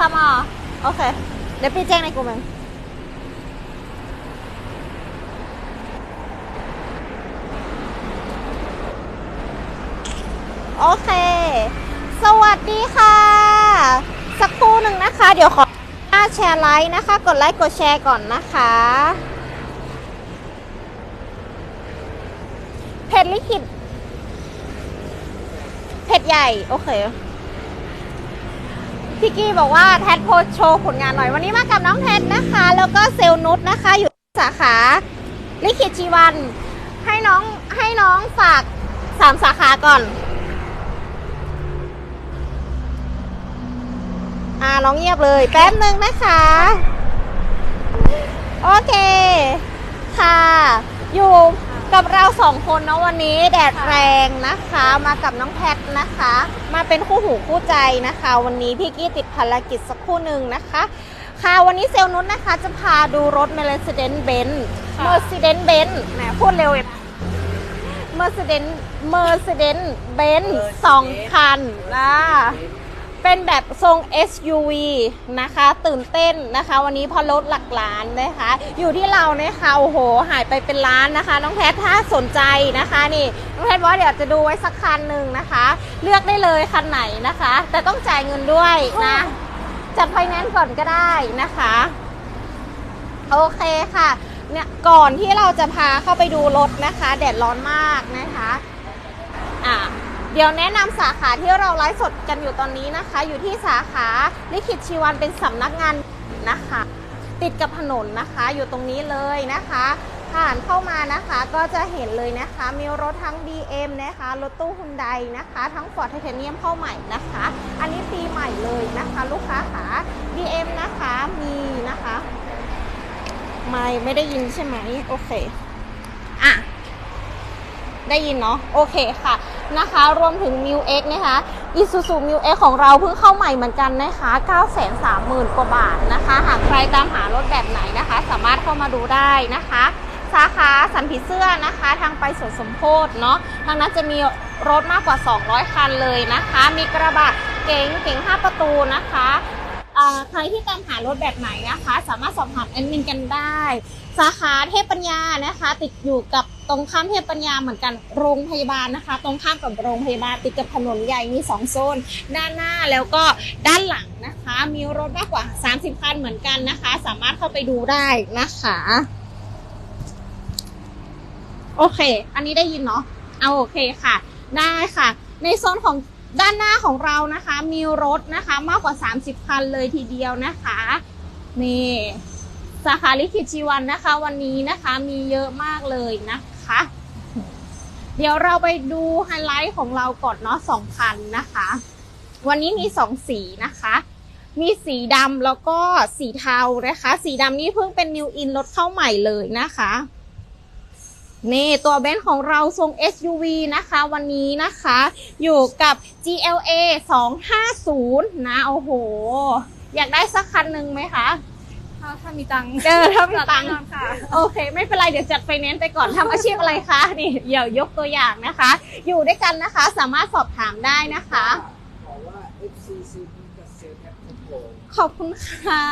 ทำอะโอเค เดี๋ยวพี่แจ้งในกลุ่มเองโอเค สวัสดีค่ะ สักครู่หนึ่งนะคะ เดี๋ยวขอหน้าแชร์ไลค์นะคะ กดไลค์กดแชร์ก่อนนะคะ เพจลิขิตเพจใหญ่ โอเค พี่กี้บอกว่าแทดโพสโชว์ผลงานหน่อย วันนี้มากับน้องแทดนะคะ แล้วก็เซลนุชนะคะ อยู่สาขาลิขิตชีวัน ให้น้องให้น้องฝากสามสาขาก่อน อ่าน้องเงียบเลยแป๊บหนึ่งนะคะ โอเค ค่ะ อยู่ กับเราสองคนเนาะวันนี้แดดแรงนะคะมากับน้องแพทนะคะ มาเป็นคู่หูคู่ใจนะคะ วันนี้พี่กี้ติดภารกิจสักครู่หนึ่งนะคะ ค่ะวันนี้เซลล์นุชนะคะ จะพาดูรถ Mercedes Benz ค่ะ Mercedes Benz แหมพูดเร็วเลย Mercedes Mercedes Benz สองคันนะ เป็นแบบทรง SUV นะคะ ตื่นเต้นนะคะ วันนี้พอรถหลักล้านนะคะ อยู่ที่เรานะคะโอ้โห หายไปเป็นล้านนะคะ น้องแพทถ้าสนใจนะคะนี่น้องแพทว่าเดี๋ยวจะดูไว้สักคันหนึ่งนะคะ เลือกได้เลยคันไหนนะคะ แต่ต้องจ่ายเงินด้วยนะจัดไฟแนนซ์ก่อนก็ได้นะคะโอเคค่ะเนี่ยก่อนที่เราจะพาเข้าไปดูรถนะคะ แดดร้อนมากนะคะ อะ เดี๋ยวแนะนำสาขาที่เราไลฟ์สดกันอยู่ตอนนี้นะคะ อยู่ที่สาขาลิขิตชีวันเป็นสำนักงานนะคะ ติดกับถนนนะคะ อยู่ตรงนี้เลยนะคะ ผ่านเข้ามานะคะก็จะเห็นเลยนะคะ มีรถทั้ง BM นะคะรถตู้ฮุนไดนะคะ ทั้ง Ford Titanium เข้าใหม่นะคะ อันนี้ปีใหม่เลยนะคะ ลูกค้าขา BM นะคะมีนะคะ ไม่ไม่ได้ยินใช่ไหมโอเคอะได้ยินเนาะโอเคค่ะ นะคะ รวมถึง m ิ X นะคะ Isuzu m ิ X ของเราเพิ่งเข้าใหม่เหมือนกันนะคะ 930,000 กว่าบาทนะคะ หากใครตามหารถแบบไหนนะคะ สามารถเข้ามาดูได้นะคะสาขาสันผีเสื้อนะคะ ทางไปสวนสมโพธเนาะทางนั้นจะมีรถมากกว่า 200 คันเลยนะคะ มีกระบะเก๋งเก๋ง5 ประตูนะคะ ใครที่ตามหารถแบบไหนนะคะ สามารถสอบถามแอดมินกันได้ สาขาเทพปัญญานะคะ ติดอยู่กับตรงข้ามเทพปัญญาเหมือนกันโรงพยาบาลนะคะ ตรงข้ามกับโรงพยาบาลติดกับถนนใหญ่มีสองโซน ด้านหน้าแล้วก็ด้านหลังนะคะ มีรถมากกว่า 30 คันเหมือนกันนะคะ สามารถเข้าไปดูได้นะคะโอเค อันนี้ได้ยินเนาะ เอาโอเคค่ะ ได้ค่ะ ในโซนของ ด้านหน้าของเรานะคะมีรถนะคะมากกว่า 30 คันเลยทีเดียวนะคะนี่สาขาลิขิตชีวันนะคะ วันนี้นะคะมีเยอะมากเลยนะคะ เดี๋ยวเราไปดูไฮไลท์ของเราก่อนเนาะสองคันนะคะ วันนี้มีสองสีนะคะ มีสีดำแล้วก็สีเทานะคะ สีดำนี่เพิ่งเป็นนิวอินรถเข้าใหม่เลยนะคะ นี่ตัวเบนซ์ของเราทรง SUV นะคะวันนี้นะคะ อยู่กับ GLA 250 นะ โอ้โห อยากได้สักคันหนึ่งไหมคะถ้าถ้ามีตังค์เออถ้ามีตังค์แน่นอนค่ะโอเค ไม่เป็นไร เดี๋ยวจัดไฟแนนซ์ไปก่อนทำอาชีพอะไรคะนี่เดี๋ยวยกตัวอย่างนะคะ อยู่ด้วยกันนะคะ สามารถสอบถามได้นะคะบอกว่า FCCB กับเซลล์แอปโกขอบคุณค่ะ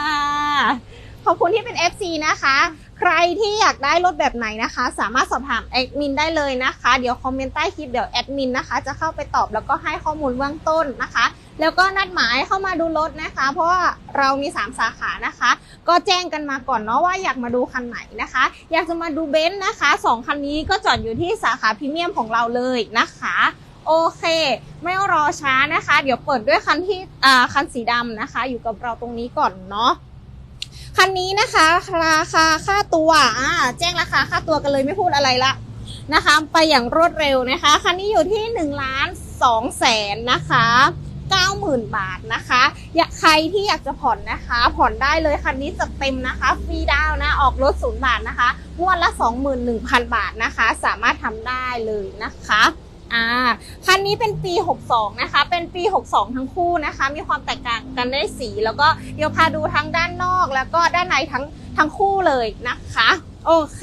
ขอบคุณที่เป็น FC นะคะ ใครที่อยากได้รถแบบไหนนะคะ สามารถสอบถามแอดมินได้เลยนะคะ เดี๋ยวคอมเมนต์ใต้คลิปเดี๋ยวแอดมินนะคะ จะเข้าไปตอบแล้วก็ให้ข้อมูลเบื้องต้นนะคะ แล้วก็นัดหมายเข้ามาดูรถนะคะ เพราะว่าเรามี 3 สาขานะคะ ก็แจ้งกันมาก่อนเนาะว่าอยากมาดูคันไหนนะคะ อยากจะมาดูเบนซ์นะคะสองคันนี้ก็จอดอยู่ที่สาขาพรีเมียมของเราเลยนะคะโอเค ไม่รอช้านะคะ เดี๋ยวเปิดด้วยคันที่คันสีดำนะคะ อยู่กับเราตรงนี้ก่อนเนาะ คันนี้นะคะราคาค่าตัวอ่าแจ้งราคาค่าตัวกันเลยไม่พูดอะไรละนะคะ ไปอย่างรวดเร็วนะคะ คันนี้อยู่ที่1ล้าน2แสนนะคะ90,000 บาทนะคะอยากใครที่อยากจะผ่อนนะคะ ผ่อนได้เลยคันนี้จัดเต็มนะคะ ฟรีดาวน์นะ ออกรถศูนย์บาทนะคะงวดละ 21,000 บาทนะคะ สามารถทำได้เลยนะคะ อ่าคันนี้เป็นปี 62 นะคะ เป็นปี 62 ทั้งคู่นะคะ มีความแตกต่างกันได้สี แล้วก็เดี๋ยวพาดูทั้งด้านนอก แล้วก็ด้านในทั้งทั้งคู่เลยนะคะ โอเค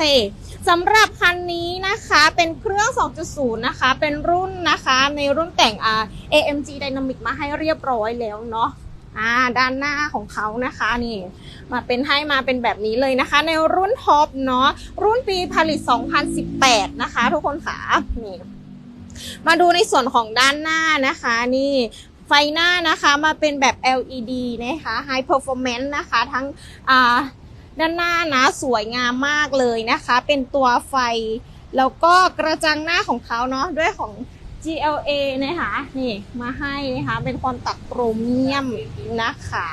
สำหรับคันนี้นะคะเป็นเครื่อง 2.0 นะคะ เป็นรุ่นนะคะ ในรุ่นแต่ง AMG Dynamic มาให้เรียบร้อยแล้วเนาะอ่าด้านหน้าของเขานะคะนี่ มาเป็นให้มาเป็นแบบนี้เลยนะคะ ในรุ่นท็อปเนาะรุ่นปีผลิต 2018 นะคะ ทุกคนค่ะนี่ มาดูในส่วนของด้านหน้านะคะนี่ไฟหน้านะคะมาเป็นแบบ LED นะคะ High Performance นะคะทั้งด้านหน้านะสวยงามมากเลยนะคะ เป็นตัวไฟ แล้วก็กระจังหน้าของเขาเนาะด้วยของ GLA นะคะนี่มาให้นะคะ เป็นความตัดโครเมียมนะคะ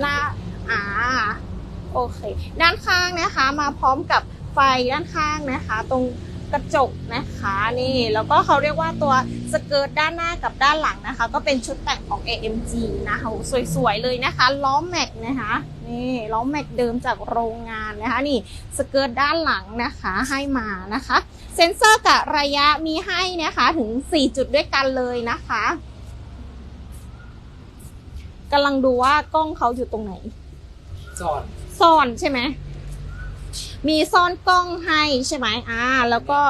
หน้าอ่าโอเค ด้านข้างนะคะ มาพร้อมกับไฟด้านข้างนะคะ ตรง กระจกนะคะนี่แล้วก็เขาเรียกว่าตัวสเกิร์ตด้านหน้ากับด้านหลังนะคะ ก็เป็นชุดแต่งของ AMG นะคะโหสวยๆเลยนะคะ ล้อแม็กนะคะนี่ล้อแม็กเดิมจากโรงงานนะคะ นี่สเกิร์ตด้านหลังนะคะให้มานะคะ เซ็นเซอร์กะระยะมีให้นะคะถึง 4 จุดด้วยกันเลยนะคะกำลังดูว่ากล้องเขาอยู่ตรงไหนสอนซ่อนใช่ไหม มีซ่อนกล้องให้ใช่ไหมอ่า แล้วก็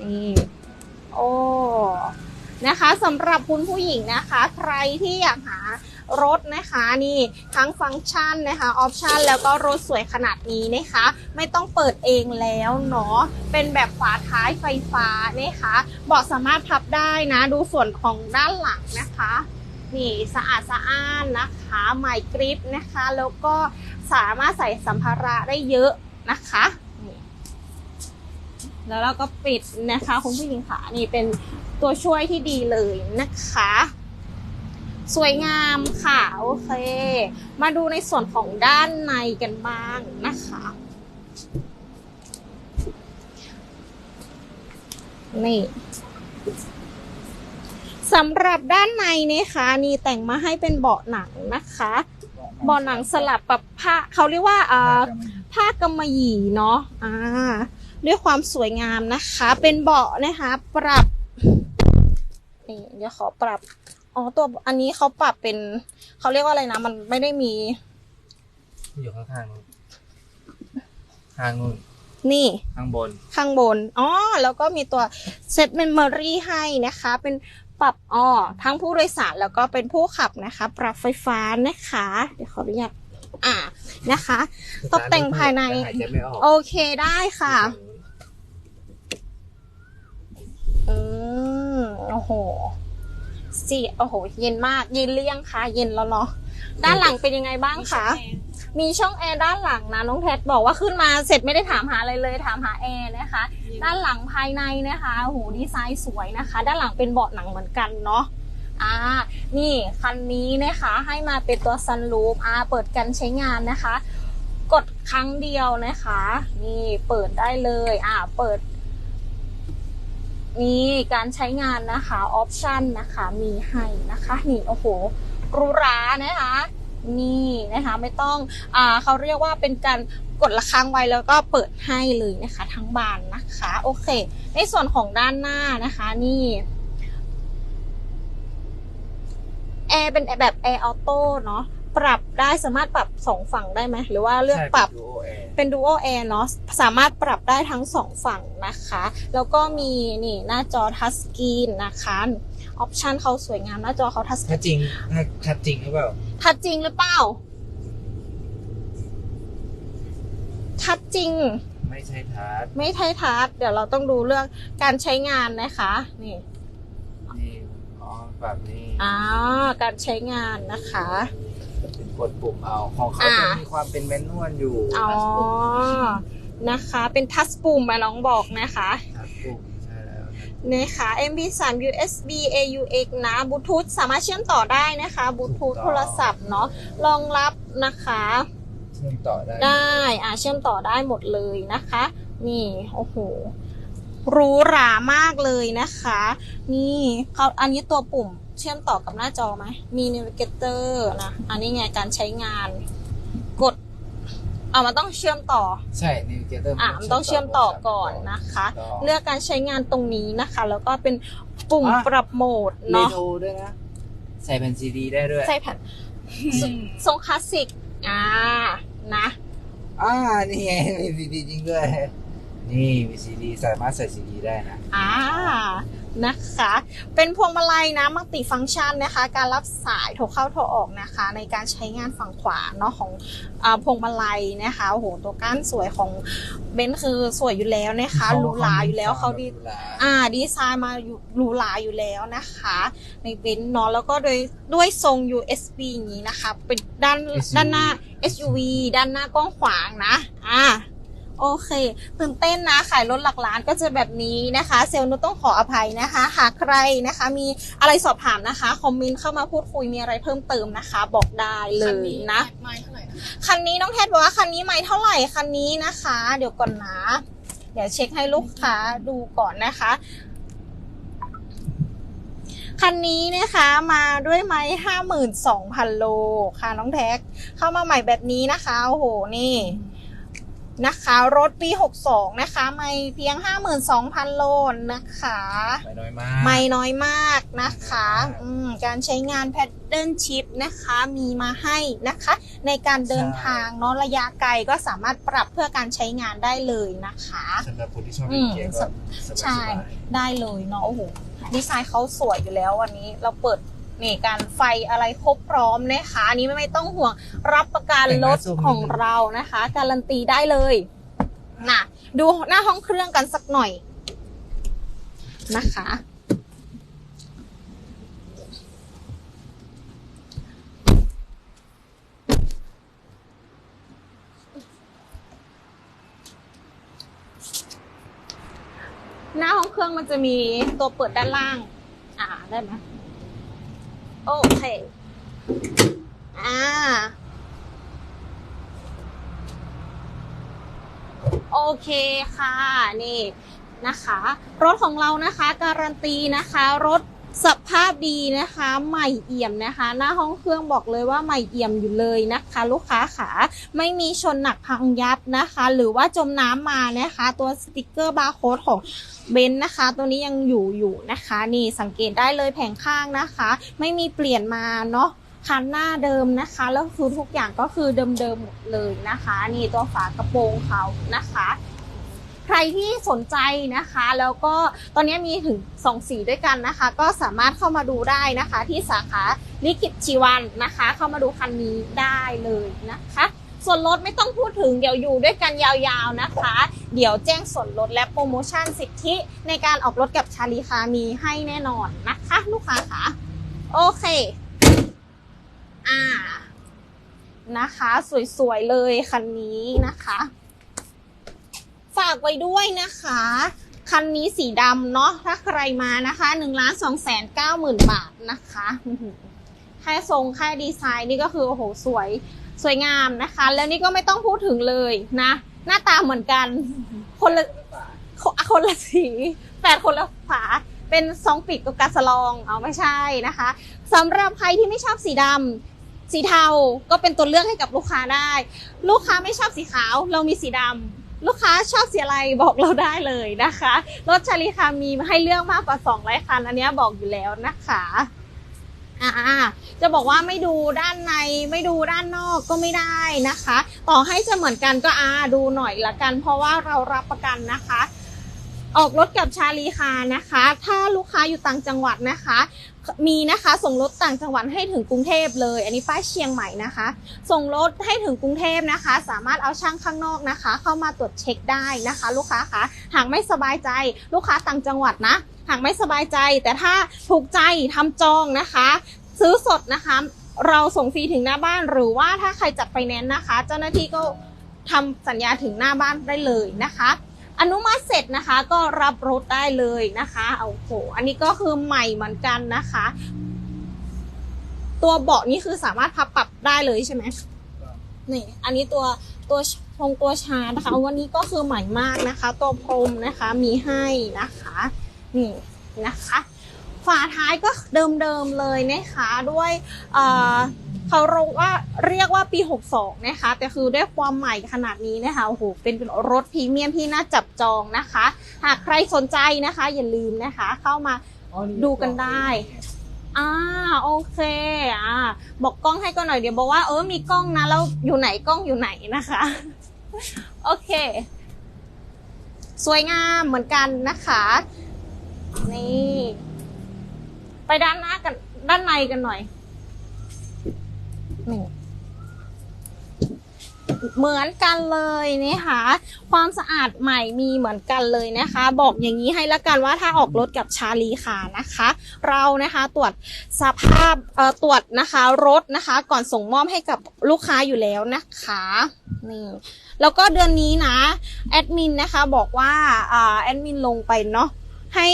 นี่ โอ้นะคะสำหรับคุณผู้หญิงนะคะ ใครที่อยากหารถนะคะนี่ทั้งฟังก์ชันนะคะออปชันแล้วก็รถสวยขนาดนี้นะคะ ไม่ต้องเปิดเองแล้วเนาะเป็นแบบฝาท้ายไฟฟ้านะคะเบาะสามารถพับได้นะ ดูส่วนของด้านหลังนะคะ นี่สะอาดสะอ้านนะคะใหม่กริปนะคะ แล้วก็สามารถใส่สัมภาระได้เยอะนะคะแล้วเราก็ปิดนะคะคุณผู้หญิงค่ะนี่เป็นตัวช่วยที่ดีเลยนะคะ สวยงามค่ะโอเค มาดูในส่วนของด้านในกันบ้างนะคะนี่ สำหรับด้านในนะคะนี่แต่งมาให้เป็นเบาะหนังนะคะ เบาะหนังสลับกับผ้าเขาเรียกว่าอ่าผ้ากำมะหยี่เนาะอ่าด้วยความสวยงามนะคะ เป็นเบาะนะคะ ปรับนี่เดี๋ยวขอปรับอ๋อตัวอันนี้เขาปรับเป็นเขาเรียกว่าอะไรนะ มันไม่ได้มี อยู่ข้างๆนู้นข้างนู้นนี่ ข้างบน ข้างบน อ๋อ แล้วก็มีตัวเซตเมมโมรีให้นะคะ เป็น ปรับอ๋อทั้งผู้โดยสารแล้วก็เป็นผู้ขับนะคะ ปรับไฟฟ้านะคะ เดี๋ยวขออนุญาตอ่านะคะ ตกแต่งภายใน หายใจไม่ออกโอเคได้ค่ะ อืมโอ้โหสิโอ้โห เย็นมาก เย็นเลี่ยงค่ะ เย็นแล้วเนาะด้านหลังเป็นยังไงบ้างคะ มี มีช่องแอร์ด้านหลังนะน้องแพทบอกว่าขึ้นมาเสร็จไม่ได้ถามหาอะไรเลยถามหาแอร์นะคะ ด้านหลังภายในนะคะโหดีไซน์สวยนะคะ ด้านหลังเป็นเบาะหนังเหมือนกันเนาะอ่านี่คันนี้นะคะให้มาเป็นตัวซันรูฟอ่าเปิดกันใช้งานนะคะ กดครั้งเดียวนะคะ นี่เปิดได้เลยอ่าเปิดนี่การใช้งานนะคะออปชันนะคะมีให้นะคะ นี่โอ้โหรูหรานะคะ นี่นะคะไม่ต้องอ่าเขาเรียกว่าเป็นการกดระฆังไว้แล้วก็เปิดให้เลยนะคะ ทั้งบานนะคะโอเค ในส่วนของด้านหน้านะคะนี่แอร์เป็นแบบแอร์ออโต้เนาะปรับได้สามารถปรับสองฝั่งได้ไหมหรือว่าเลือกปรับใช่เป็น Duo Air เป็น Dual Air เนาะสามารถปรับได้ทั้งสองฝั่งนะคะ แล้วก็มีนี่หน้าจอทัชสกรีนนะคะออปชันเขาสวยงามหน้าจอเขาทัชถ้าจริงถ้าถ้าจริงหรือเปล่า ทัชจริงหรือเปล่า ทัชจริง ไม่ใช่ทัชไม่ใช่ทัชเดี๋ยวเราต้องดูเรื่องการใช้งานนะคะ นี่ นี่อ๋อแบบนี้อ่าการใช้งานนะคะเป็นกดปุ่มเอาของเขาอ่าจะมีความเป็นแมนนวลอยู่อ๋อทัชปุ่มนะคะ เป็นทัชปุ่มมาน้องบอกนะคะ ทัชปุ่มใช่แล้ว นะนะคะ MP3 USB AUX นะบลูทูธสามารถเชื่อมต่อได้นะคะบลูทูธโทรศัพท์เนาะรองรับนะคะเชื่อมต่อได้ได้อ่าเชื่อมต่อได้หมดเลยนะคะ นี่โอ้โหหรูหรามากเลยนะคะ นี่เขาอันนี้ตัวปุ่มเชื่อมต่อกับหน้าจอไหมมี Navigator นะอันนี้ไงการใช้งานกดเอามันต้องเชื่อมต่อ ใช่นิวเกเตอร์อ่ามันต้องเชื่อมต่อก่อนนะคะ เลือกการใช้งานตรงนี้นะคะ แล้วก็เป็นปุ่มปรับโหมดเนาะเนาะโทรด้วยนะใส่เป็นซีดีได้ด้วย ใส่แผ่นทรงคลาสสิก อ่า นะ อ่า นี่ไงมีซีดีจริงด้วย นี่มีซีดีสามารถใส่ซีดีได้นะ อ่า นะคะ เป็นพวงมาลัยนะมัลติฟังก์ชันนะคะ การรับสายโทรเข้าโทรออกนะคะ ในการใช้งานฝั่งขวาเนาะของอาพวงมาลัยนะคะโอ้โหตัวก้านสวยของเบนซ์คือสวยอยู่แล้วนะคะหรูหราอยู่แล้วเขาดีหรูหราอ่าดีไซน์มาอยู่หรูหราอยู่แล้วนะคะ ในเบนซ์เนาะแล้วก็โดยด้วยทรง USB อย่างนี้นะคะ เป็นด้านด้านหน้า SUV ด้านหน้ากว้างขวางนะ อ่า โอเคตื่นเต้นนะขายรถหลักล้านก็จะแบบนี้นะคะ เซลล์นุชต้องขออภัยนะคะ หากใครนะคะ มีอะไรสอบถามนะคะคอมเมนต์เข้ามาพูดคุยมีอะไรเพิ่มเติมนะคะ บอกได้เลยนะไม้เท่าไหร่นะคันนี้น้องแทดบอกว่าคันนี้ไม่เท่าไหร่คันนี้นะคะ เดี๋ยวก่อนนะ เดี๋ยวเช็คให้ลูกค้าดูก่อนนะคะคันนี้นะคะมาด้วยไม้ห้าหมื่นสองพันโลค่ะน้องแท็ก เข้ามาใหม่แบบนี้นะคะ โอ้โห นี่ นะคะ รถปี 62 นะคะ ไม่เพียง 52,000 โลนะคะ ไม่น้อยมากไม่น้อยมากนะคะไม่น้อยมากอืมการใช้งานแพดเดิลชิพนะคะ มีมาให้นะคะ ในการเดินใช่ทางเนาะระยะไกลก็สามารถปรับเพื่อการใช้งานได้เลยนะคะสำหรับคนที่ชอบอืเล่นมเกมก็สบายๆ ใช่ได้เลยเนาะโอ้โหดีไซน์เขาสวยอยู่แล้ววันนี้เราเปิด นี่การไฟอะไรครบพร้อมนะคะอันนี้ไม่ต้องห่วงรับประกันรถของเรานะคะ การันตีได้เลยนะดูหน้าห้องเครื่องกันสักหน่อยนะคะ หน้าห้องเครื่องมันจะมีตัวเปิดด้านล่าง อ่าได้ไหม โอเค อ่า โอเคค่ะ นี่นะคะ รถของเรานะคะ การันตีนะคะ รถ สภาพดีนะคะ ใหม่เอี่ยมนะคะ หน้าห้องเครื่องบอกเลยว่าใหม่เอี่ยมอยู่เลยนะคะ ลูกค้าขาไม่มีชนหนักพังยับนะคะ หรือว่าจมน้ำมานะคะ ตัวสติกเกอร์บาร์โค้ดของเบนซ์นะคะ ตัวนี้ยังอยู่อยู่นะคะ นี่สังเกตได้เลยแผงข้างนะคะ ไม่มีเปลี่ยนมาเนาะคันหน้าเดิมนะคะ แล้วคือทุกอย่างก็คือเดิมๆหมดเลยนะคะ นี่ตัวฝากระโปรงเขานะคะ ใครที่สนใจนะคะ แล้วก็ตอนนี้มีถึงสองสีด้วยกันนะคะ ก็สามารถเข้ามาดูได้นะคะ ที่สาขาลิขิตชีวันนะคะ เข้ามาดูคันนี้ได้เลยนะคะส่วนลดไม่ต้องพูดถึงเดี๋ยวอยู่ด้วยกันยาวๆนะคะ เดี๋ยวแจ้งส่วนลดและโปรโมชั่นสิทธิในการออกรถกับชาลีคามีให้แน่นอนนะคะ ลูกค้าค่ะโอเค อ่านะคะ สวยๆเลยคันนี้นะคะ ฝากไว้ด้วยนะคะ คันนี้สีดำเนาะถ้าใครมานะคะหนึ่งล้านสองแสนเก้าหมื่นบาทนะคะแค่ทรงแค่ดีไซน์นี่ก็คือโอ้โหสวยสวยงามนะคะ แล้วนี่ก็ไม่ต้องพูดถึงเลยนะ หน้าตาเหมือนกัน คนละคนคนละสีแปดคนละฝาเป็นซองปิดกับกาสลองเอาไม่ใช่นะคะสำหรับใครที่ไม่ชอบสีดำสีเทาก็เป็นตัวเลือกให้กับลูกค้าได้ ลูกค้าไม่ชอบสีขาว เรามีสีดำ ลูกค้าชอบสีอะไรบอกเราได้เลยนะคะ รถชาลีคามีให้เลือกมากกว่า200คัน อันนี้บอกอยู่แล้วนะคะอ่าจะบอกว่าไม่ดูด้านในไม่ดูด้านนอกก็ไม่ได้นะคะ ต่อให้จะเหมือนกันก็อ่าดูหน่อยละกัน เพราะว่าเรารับประกันนะคะ ออกรถกับชาลีคานะคะ ถ้าลูกค้าอยู่ต่างจังหวัดนะคะ มีนะคะส่งรถต่างจังหวัดให้ถึงกรุงเทพเลย อันนี้ป้ายเชียงใหม่นะคะ ส่งรถให้ถึงกรุงเทพนะคะ สามารถเอาช่างข้างนอกนะคะ เข้ามาตรวจเช็คได้นะคะ ลูกค้าคะหากไม่สบายใจลูกค้าต่างจังหวัดนะ หากไม่สบายใจ แต่ถ้าถูกใจทำจองนะคะ ซื้อสดนะคะ เราส่งฟรีถึงหน้าบ้านหรือว่าถ้าใครจัดไฟแนนซ์นะคะ เจ้าหน้าที่ก็ทำสัญญาถึงหน้าบ้านได้เลยนะคะ อนุมัติเสร็จนะคะก็รับรถได้เลยนะคะเอาโหอันนี้ก็คือใหม่เหมือนกันนะคะ ตัวเบาะนี่คือสามารถพับปรับได้เลยใช่ไหมนี่ อันนี้ตัวตัวชงตัวชานะคะ วันนี้ก็คือใหม่มากนะคะ ตัวพรมนะคะมีให้นะคะ นี่นะคะ ฝาท้ายก็เดิมๆเลยนะคะ ด้วยเอ่อ เขาเรียกว่าเรียกว่าปี 62 นะคะ แต่คือด้วยความใหม่ขนาดนี้นะคะโอ้โหเป็นรถพรีเมียมที่น่าจับจองนะคะ หากใครสนใจนะคะ อย่าลืมนะคะ เข้ามาดูกันได้อ่าโอเคอ่าบอกกล้องให้ก็หน่อยเดี๋ยวบอกว่าเออมีกล้องนะแล้วอยู่ไหนกล้องอยู่ไหนนะคะ โอเค สวยงามเหมือนกันนะคะ นี่ ไปด้านหน้ากันด้านในกันหน่อย นี่เหมือนกันเลยนะคะความสะอาดใหม่มีเหมือนกันเลยนะคะ บอกอย่างนี้ให้ละกันว่าถ้าออกรถกับชาลีค่ะนะคะ เรานะคะตรวจสภาพเอ่อตรวจนะคะรถนะคะ ก่อนส่งมอบให้กับลูกค้าอยู่แล้วนะคะนี่แล้วก็เดือนนี้นะแอดมินนะคะบอกว่าอ่าแอดมินลงไปเนาะให้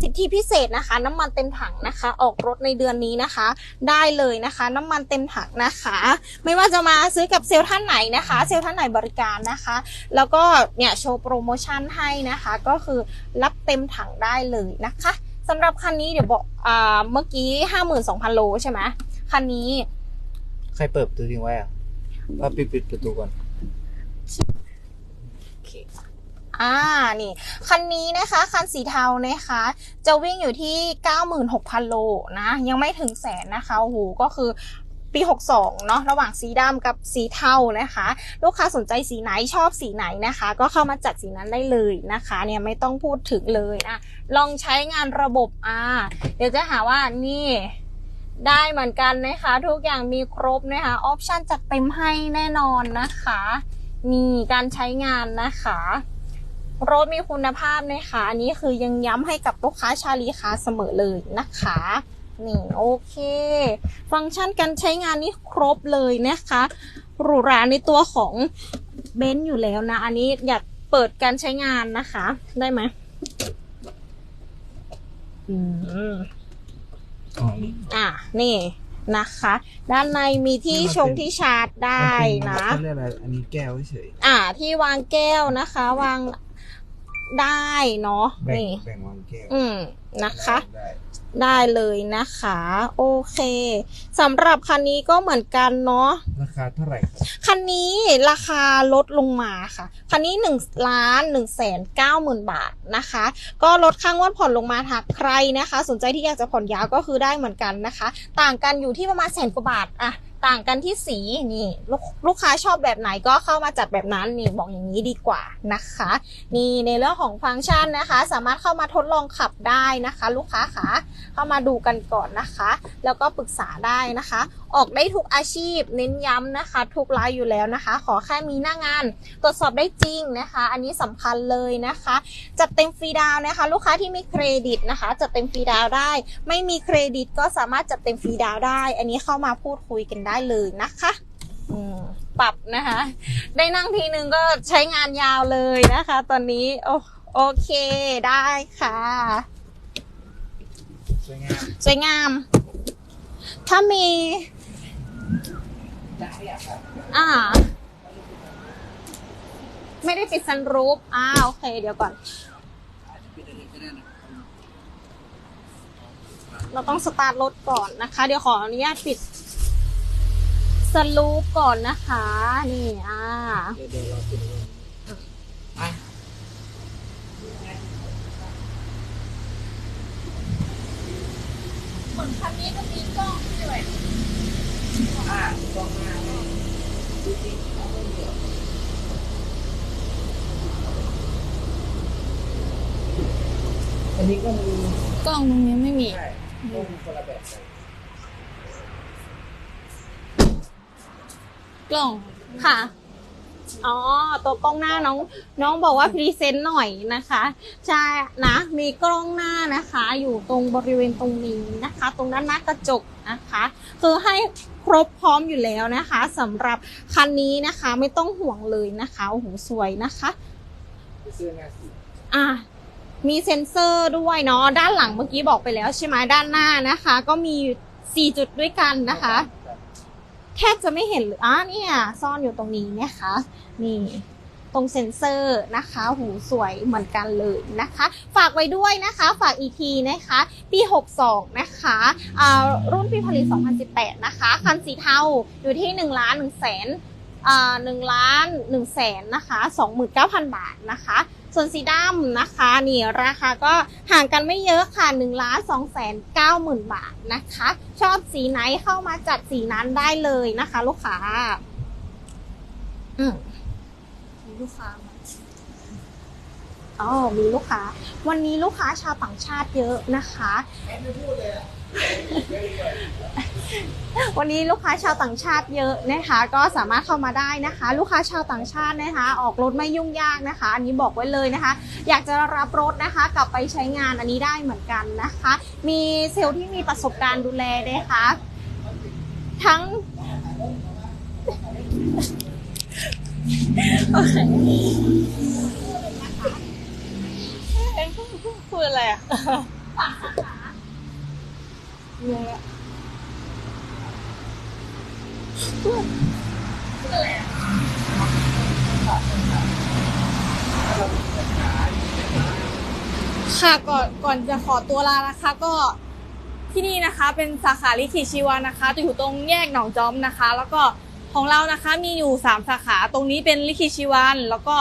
สิทธิพิเศษนะคะ น้ำมันเต็มถังนะคะ ออกรถในเดือนนี้นะคะ ได้เลยนะคะ น้ำมันเต็มถังนะคะ ไม่ว่าจะมาซื้อกับเซลล์ท่านไหนนะคะ เซลล์ท่านไหนบริการนะคะ แล้วก็เนี่ยโชว์โปรโมชั่นให้นะคะ ก็คือรับเต็มถังได้เลยนะคะสำหรับคันนี้เดี๋ยวบอกอ่าเมื่อกี้ห้าหมื่นสองพันโลใช่ไหมคันนี้ ใครเปิดประตูทิ้งไว้อะว่าปิดปิดประตูก่อน อ่า นี่ คันนี้นะคะ คันสีเทานะคะ จะวิ่งอยู่ที่ 96,000 โลนะ ยังไม่ถึงแสนนะคะ โอ้โห ก็คือปี 62 เนาะระหว่างสีดำกับสีเทานะคะ ลูกค้าสนใจสีไหนชอบสีไหนนะคะ ก็เข้ามาจัดสีนั้นได้เลยนะคะ เนี่ยไม่ต้องพูดถึงเลยนะลองใช้งานระบบอ่าเดี๋ยวจะหาว่านี่ได้เหมือนกันนะคะ ทุกอย่างมีครบนะคะออปชันจัดเต็มให้แน่นอนนะคะ มีการใช้งานนะคะ รถมีคุณภาพนะคะ อันนี้คือยังย้ำให้กับลูกค้าชาลีค้าเสมอเลยนะคะนี่โอเค ฟังก์ชันการใช้งานนี่ครบเลยนะคะหรูหราในตัวของเบนซ์อยู่แล้วนะ อันนี้อยากเปิดการใช้งานนะคะ ได้ไหมอืมอ๋อนี่อะนี่นะคะ ด้านในมีที่ชงที่ชาร์จได้นะเขาเรียกอะไรอันนี้แก้วเฉยอ่าที่วางแก้วนะคะ วาง ได้เนาะแบ่งนี่แบ่งวางแก้วอืมนะคะได้ได้เลยนะคะ โอเคสำหรับคันนี้ก็เหมือนกันเนาะราคาเท่าไหร่ครับคันนี้ราคาลดลงมาค่ะ คันนี้1นึ่งล้านหนึ่งแสนเก้าหมื่นบาทนะคะ ก็ลดค่างวดผ่อนลงมาถ้าใครนะคะ สนใจที่อยากจะผ่อนยาวก็คือได้เหมือนกันนะคะ ต่างกันอยู่ที่ประมาณแสนกว่าบาทอะ ต่างกันที่สีนี่ลูกลูกค้าชอบแบบไหนก็เข้ามาจัดแบบนั้นนี่บอกอย่างนี้ดีกว่านะคะนี่ในเรื่องของฟังก์ชันนะคะ สามารถเข้ามาทดลองขับได้นะคะ ลูกค้าขาเข้ามาดูกันก่อนนะคะ แล้วก็ปรึกษาได้นะคะ ออกได้ทุกอาชีพ เน้นย้ำนะคะ ทุกรายอยู่แล้วนะคะ ขอแค่มีหน้างาน ตรวจสอบได้จริงนะคะ อันนี้สำคัญเลยนะคะ จัดเต็มฟรีดาวนะคะ ลูกค้าที่มีเครดิตนะคะจัดเต็มฟรีดาวได้ ไม่มีเครดิตก็สามารถจัดเต็มฟรีดาวได้ อันนี้เข้ามาพูดคุยกันได้เลยนะคะอืมปรับนะคะ ได้นั่งทีนึงก็ใช้งานยาวเลยนะคะ ตอนนี้ โอโอเคได้ค่ะ สวยงาม สวยงาม ถ้ามีอ่า ไม่ได้ปิดซันรูฟอ่าโอเค เดี๋ยวก่อน เราต้องสตาร์ทรถก่อนนะคะ เดี๋ยวขออนุญาตปิด สลูปก่อนนะคะ นี่อ่าเดี๋ยวเดี๋ยวเราปิดไปเหมือนคันนี้ก็มีกล้องด้วยอะกล้องหน้าดูสิเอาเดี๋ยวอันนี้ก็มีกล้องตรงนี้ไม่มีใช่ก็มีคนละแบบกัน กล้องค่ะ อ๋อ ตัวกล้องหน้าน้อง น้องบอกว่าพรีเซนต์หน่อยนะคะ ใช่นะ มีกล้องหน้านะคะ อยู่ตรงบริเวณตรงนี้นะคะ ตรงด้านหน้ากระจกนะคะ คือให้ครบพร้อมอยู่แล้วนะคะสำหรับคันนี้นะคะไม่ต้องห่วงเลยนะคะโอ้โหสวยนะคะอหน้าสีอะมีเซ็นเซอร์ด้วยเนาะด้านหลังเมื่อกี้บอกไปแล้วใช่ไหมด้านหน้านะคะ ก็มี 4 จุดด้วยกันนะคะ แทบจะไม่เห็นเลยอะเนี่ยซ่อนอยู่ตรงนี้นะคะ นี่ตรงเซ็นเซอร์นะคะ หูสวยเหมือนกันเลยนะคะ ฝากไว้ด้วยนะคะ ฝากอีกทีนะคะ ปี 62 นะคะอ่ารุ่นปีผลิต 2018 นะคะ คันสีเทาอยู่ที่1ล้าน1แสนอ่า1ล้าน1แสนนะคะ29,000บาทนะคะ ส่วนสีดำนะคะ นี่ราคาก็ห่างกันไม่เยอะค่ะ1ล้าน2แสน9หมื่นบาทนะคะ ชอบสีไหนเข้ามาจัดสีนั้นได้เลยนะคะ ลูกค้า อืมมีลูกค้ามาอ๋อมีลูกค้า วันนี้ลูกค้าชาวต่างชาติเยอะนะคะ วันนี้ลูกค้าชาวต่างชาติเยอะนะคะ ก็สามารถเข้ามาได้นะคะ ลูกค้าชาวต่างชาตินะคะ ออกรถไม่ยุ่งยากนะคะ อันนี้บอกไว้เลยนะคะ อยากจะรับรถนะคะ กลับไปใช้งานอันนี้ได้เหมือนกันนะคะ มีเซลล์ที่มีประสบการณ์ดูแลนะคะ ทั้งพูดอะไรอะ ค่ะก่อนก่อนจะขอตัวลานะคะก็ที่นี่นะคะเป็นสาขาลิขิตชีวานะคะจะอยู่ตรงแยกหนองจอมนะคะ แล้วก็ของเรานะคะมีอยู่ 3 สาขาตรงนี้เป็นลิขิตชีวันแล้วก็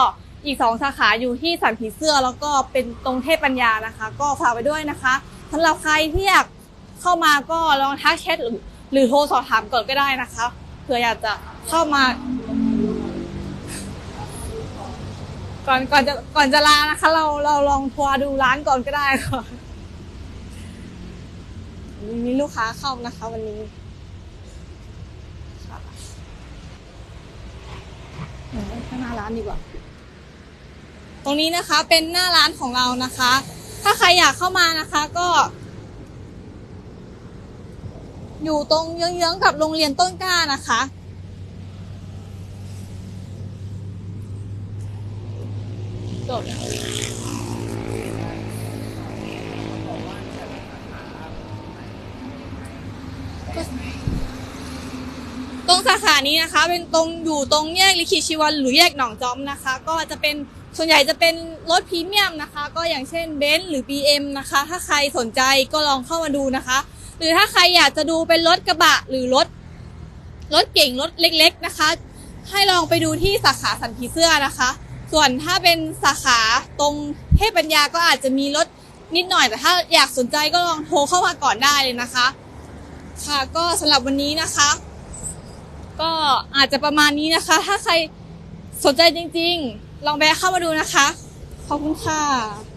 อีก 2 สาขาอยู่ที่สันผีเสื้อ แล้วก็เป็นตรงเทพปัญญานะคะ ก็ฝากไว้ด้วยนะคะสำหรับใครที่อยากเข้ามาก็ลองทักแชทหรือหรือโทรสอบถามก่อนก็ได้นะคะ ผื่ออยากจะเข้ามา ก่อนก่อนจะก่อนจะลานะคะ เราเราลองทัวร์ดูร้านก่อนก็ได้ค่ะมีลูกค้าเข้านะคะ วันนี้ข้างหน้าร้านดีกว่า ตรงนี้นะคะเป็นหน้าร้านของเรานะคะ ถ้าใครอยากเข้ามานะคะ ก็ อยู่ตรงเยื้องๆกับโรงเรียนต้นกล้านะคะ จบตรงสาขานี้นะคะ เป็นตรงอยู่ตรงแยกลิขิตชีวันหรือแยกหนองจอมนะคะ ก็จะเป็นส่วนใหญ่จะเป็นรถพรีเมียมนะคะ ก็อย่างเช่นเบนซ์หรือ BM นะคะ ถ้าใครสนใจก็ลองเข้ามาดูนะคะ หรือถ้าใครอยากจะดูเป็นรถกระบะหรือรถรถเก่งรถเล็ก ๆนะคะ ให้ลองไปดูที่สาขาสันผีเสื้อนะคะ ส่วนถ้าเป็นสาขาตรงเทพปัญญาก็อาจจะมีรถนิดหน่อยแต่ถ้าอยากสนใจก็ลองโทรเข้ามาก่อนได้เลยนะคะ ค่ะก็สำหรับวันนี้นะคะ ก็อาจจะประมาณนี้นะคะ ถ้าใครสนใจจริง ๆ ลองแวะเข้ามาดูนะคะ ขอบคุณค่ะ